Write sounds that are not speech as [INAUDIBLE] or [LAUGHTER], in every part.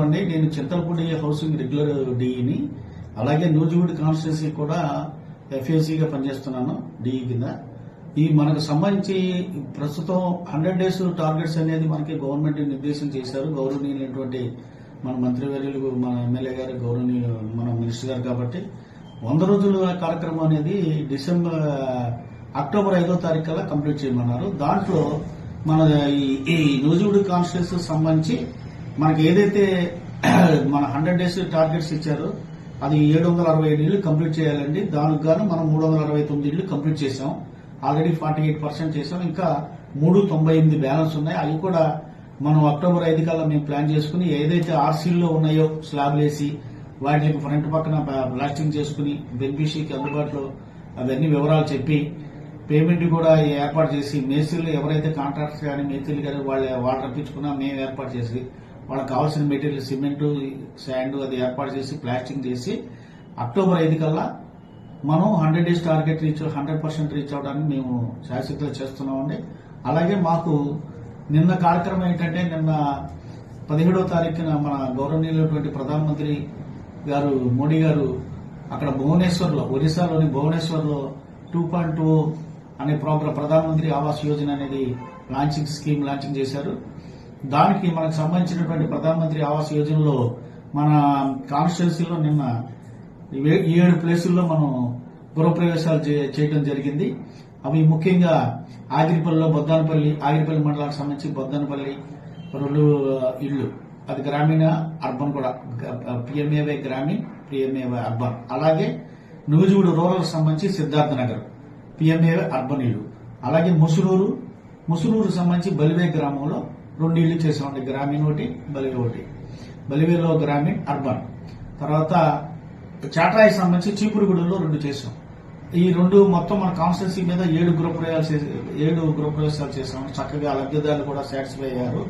అండి. నేను Chintalapudi housing regular డిఈని అలాగే నూజివీడ్ కాన్స్టిట్యూన్సీ కూడా ఎఫ్ఏసీగా పనిచేస్తున్నాను డిఈ కింద. ఈ మనకు సంబంధించి ప్రస్తుతం హండ్రెడ్ డేస్ టార్గెట్స్ అనేది మనకి గవర్నమెంట్ నిర్దేశం చేశారు. గౌరవనీయులైనటువంటి మన మంత్రివర్యులు మన ఎమ్మెల్యే గారు గౌరవనీయులు మన మినిస్టర్ గారు కాబట్టి వంద రోజుల కార్యక్రమం అనేది డిసెంబర్ అక్టోబర్ ఐదో తారీఖు కల్లా కంప్లీట్ చేయమన్నారు. దాంట్లో మన ఈ- ఈ నూజివీడు కాన్స్టిట్యూన్సీ సంబంధించి మనకి ఏదైతే [CLEARS THROAT] మన హండ్రెడ్ డేస్ టార్గెట్స్ ఇచ్చారో అది ఏడు వందల అరవై ఏడు ఇళ్ళు కంప్లీట్ చేయాలండి. దానికి గాను మనం మూడు వందల అరవై తొమ్మిది ఇళ్ళు కంప్లీట్ చేసాం ఆల్రెడీ ఫార్టీ ఎయిట్ పర్సెంట్ చేసాం ఇంకా మూడు తొంభై ఎనిమిది బ్యాలెన్స్ ఉన్నాయి. అవి కూడా మనం అక్టోబర్ ఐదు కల్లా మేము ప్లాన్ చేసుకుని ఏదైతే ఆర్సీల్లో ఉన్నాయో స్లాబ్లు వేసి వాటికి ఫ్రంట్ పక్కన బ్లాస్టింగ్ చేసుకుని బెనిఫిషరీకి అందుబాటులో అవన్నీ వివరాలు చెప్పి పేమెంట్ కూడా ఏర్పాటు చేసి మేస్త్రీలు ఎవరైతే కాంట్రాక్టర్స్ కానీ మేస్త్రీలు కానీ వాళ్ళు వాళ్ళు రప్పించుకున్నా మేము ఏర్పాటు చేసి వాళ్ళకి కావాల్సిన మెటీరియల్ సిమెంట్ శాండ్ అది ఏర్పాటు చేసి ప్లాస్టింగ్ చేసి అక్టోబర్ ఐదు కల్లా మనం hundred days target reach hundred percent reach అవడానికి మేము శాశ్వతలు చేస్తున్నామండి. అలాగే మాకు నిన్న కార్యక్రమం ఏంటంటే నిన్న పదిహేడవ తారీఖున మన గౌరవనీయులైనటువంటి ప్రధానమంత్రి గారు మోడీ గారు అక్కడ భువనేశ్వర్లో ఒరిస్సాలోని భువనేశ్వర్లో టూ పాయింట్ టూ అనే ప్రోగ్రాం ప్రధానమంత్రి ఆవాస్ యోజన అనేది లాంచింగ్ స్కీమ్ లాంచింగ్ చేశారు. దానికి మనకు సంబంధించినటువంటి ప్రధానమంత్రి ఆవాస్ యోజనలో మన కాన్స్టిట్యున్సీలో నిన్న ఈ ఏడు ప్లేసుల్లో మనం గృహప్రవేశాలు చే- చేయడం జరిగింది. అవి ముఖ్యంగా ఆగిరిపల్లిలో బొద్దానపల్లి ఆగిరిపల్లి మండలానికి సంబంధించి బొద్దానపల్లి రెండు ఇళ్ళు. అది గ్రామీణ అర్బన్ కూడా. PMAY Gramin PMAY urban. అలాగే నూజివీడు రూరల్ సంబంధించి సిద్ధార్థ నగర్ పిఎంఏవై అర్బన్ ఇల్లు అలాగే ముసునూరు ముసునూరు సంబంధించి బలివే గ్రామంలో రెండు ఇళ్ళు చేసామండి గ్రామీణ ఒకటి బలివే ఒకటి. బలివేలో గ్రామీణ్ అర్బన్. తర్వాత చాట్రాయి సంబంధించి చీపురుగూడలో రెండు చేసాం ఈ రెండు మొత్తం మన కాన్స్టిట్యున్సీ మీద ఏడు గృహప్రవేశాలు చేసి- ఏడు గృహప్రవేశాలు చేసాం చక్కగా లబ్ధిదారులు కూడా సాటిస్ఫై అయ్యారు.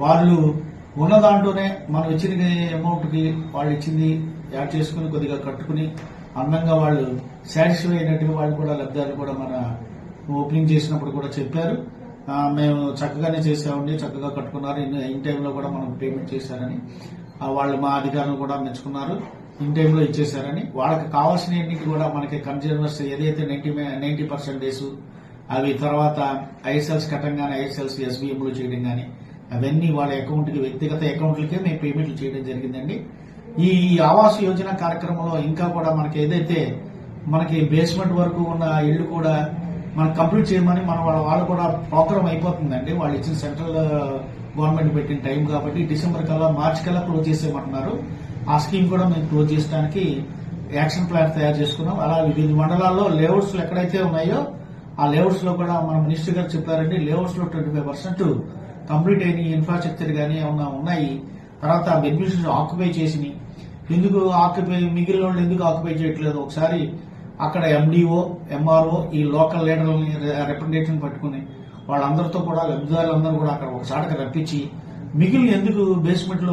వాళ్ళు ఉన్న దాంట్లోనే మనం ఇచ్చిన అమౌంట్కి వాళ్ళు ఇచ్చింది యాడ్ చేసుకుని కొద్దిగా కట్టుకుని అందంగా వాళ్ళు సాటిస్ఫై అయినట్టుగా వాళ్ళు కూడా లబ్ధిదారులు కూడా మన ఓపెనింగ్ చేసినప్పుడు కూడా చెప్పారు. మేము చక్కగానే చేసామండి చక్కగా కట్టుకున్నారు. ఇన్ ఇన్ టైంలో కూడా మనం పేమెంట్ చేశారని. వాళ్ళు మా అధికారులు కూడా మెచ్చుకున్నారు. ఇన్ టైంలో ఇచ్చేశారని. వాళ్ళకి కావాల్సిన కూడా మనకి కన్జ్యూమర్స్ ఏదైతే నైన్టీ నైన్టీ పర్సెంటేజ్ అవి తర్వాత ఐఎస్ఎల్స్ కట్టంగానే ఐఎస్ఎల్స్ ఎస్బీఎంలు చేయడం కానీ అవన్నీ వాళ్ళ అకౌంట్కి వ్యక్తిగత అకౌంట్లకే మేము పేమెంట్లు చేయడం జరిగిందండి. ఈ ఆవాస్ యోజన కార్యక్రమంలో ఇంకా కూడా మనకి ఏదైతే మనకి బేస్మెంట్ వరకు ఉన్న ఇల్లు కూడా మనం కంప్లీట్ చేయమని మన వాళ్ళ వాళ్ళు కూడా ప్రోగ్రామ్ అయిపోతుందండి. వాళ్ళు ఇచ్చిన సెంట్రల్ గవర్నమెంట్ పెట్టిన టైం కాబట్టి డిసెంబర్ కల్లా మార్చి కల్లా క్లోజ్ చేసేయమంటున్నారు. ఆ స్కీమ్ కూడా మేము క్లోజ్ చేయడానికి యాక్షన్ ప్లాన్ తయారు చేసుకున్నాం. అలా వివిధ మండలాల్లో లేఅవుట్స్ ఎక్కడైతే ఉన్నాయో ఆ లేఅవుట్స్లో కూడా మన మినిస్టర్ గారు చెప్పారండి లేఅవుట్స్లో ట్వంటీ ఫైవ్ పర్సెంట్ కంప్లీట్ అయిన ఇన్ఫ్రాస్ట్రక్చర్ కానీ ఏమన్నా ఉన్నాయి. తర్వాత బెనిఫిషరీస్ ఆక్యుపై చేసినాయి. ఎందుకు ఆక్యుపై మిగిలిన వాళ్ళు ఎందుకు ఆక్యుపై చేయట్లేదు? ఒకసారి అక్కడ ఎండిఓ ఎంఆర్ఓ ఈ లోకల్ లీడర్లని రిప్రజెంటేషన్ పట్టుకుని వాళ్ళందరితో కూడా లబ్ధిదారులందరూ కూడా అక్కడ ఒక చాటకు రప్పించి మిగిలిన ఎందుకు బేస్మెంట్లో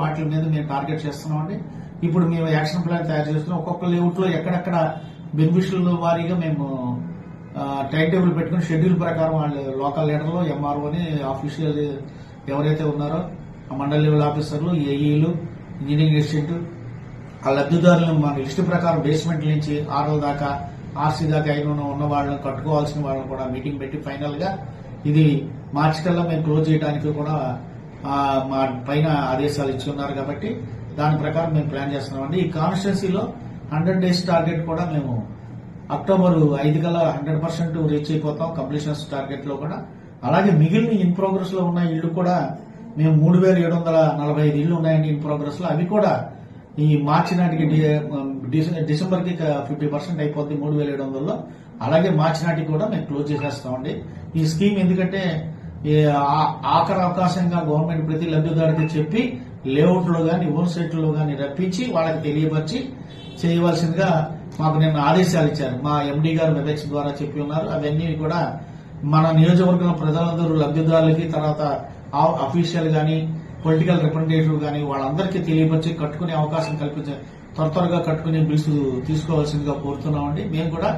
వాటి మీద మేము టార్గెట్ చేస్తున్నామండి. ఇప్పుడు మేము యాక్షన్ ప్లాన్ తయారు చేస్తున్నాం. ఒక్కొక్క లేఅవుట్లో ఎక్కడెక్కడ బెనిఫిషియల్ వారీగా మేము టైం టేబుల్ పెట్టుకుని షెడ్యూల్ ప్రకారం వాళ్ళు లోకల్ లీడర్లు ఎంఆర్ఓని ఆఫీషియల్ ఎవరైతే ఉన్నారో ఆ మండల లెవెల్ ఆఫీసర్లు ఏఈలు ఇంజనీరింగ్ అసిస్టెంట్ ఆ లబ్ధిదారులను మన లిస్టు ప్రకారం బేస్మెంట్ నుంచి ఆరో దాకా ఆర్సీ దాకా అయిన ఉన్న- వాళ్ళని కట్టుకోవాల్సిన వాళ్ళని కూడా మీటింగ్ పెట్టి ఫైనల్గా ఇది మార్చి కల్లా మేము క్లోజ్ చేయడానికి కూడా మా పైన ఆదేశాలు ఇచ్చి ఉన్నారు కాబట్టి దాని ప్రకారం మేము ప్లాన్ చేస్తున్నామండి. ఈ కాన్స్టిట్యున్సీలో హండ్రెడ్ డేస్ టార్గెట్ కూడా మేము అక్టోబర్ ఐదు కల్లా హండ్రెడ్ పర్సెంట్ రీచ్ అయిపోతాం కంప్లీషన్స్ టార్గెట్లో కూడా. అలాగే మిగిలిన ఇన్ ప్రోగ్రెస్లో ఉన్న ఇళ్ళు కూడా మేము మూడు వేల ఏడు వందల నలభై ఐదు ఇళ్ళు ఉన్నాయండి ఇన్ ప్రోగ్రెస్లో. అవి కూడా ఈ మార్చి నాటికి డిసెంబర్కి ఫిఫ్టీ పర్సెంట్ అయిపోద్ది మూడు వేల ఏడు వందలలో. అలాగే మార్చి నాటికి కూడా మేము క్లోజ్ చేసేస్తామండి ఈ స్కీమ్ ఎందుకంటే ఆ- ఆఖరి అవకాశంగా గవర్నమెంట్ ప్రతి లబ్ధిదారుడికి చెప్పి లేఅవుట్లో గాని ఓన్ సైట్లో రప్పించి వాళ్ళకి తెలియపరిచి చేయవలసిందిగా మాకు నిన్న ఆదేశాలు ఇచ్చారు. మా ఎండీ గారు వెబెక్స్ ద్వారా చెప్పి ఉన్నారు. అవన్నీ కూడా మన నియోజకవర్గం ప్రజలందరూ లబ్ధిదారులకి తర్వాత అఫీషియల్ కానీ పొలిటికల్ రిప్రజెంటేటివ్ కానీ వాళ్ళందరికీ తెలియపరిచి కట్టుకునే అవకాశం కల్పించే త్వర త్వరగా కట్టుకునే బిల్స్ తీసుకోవాల్సిందిగా కోరుతున్నామండి. మేము కూడా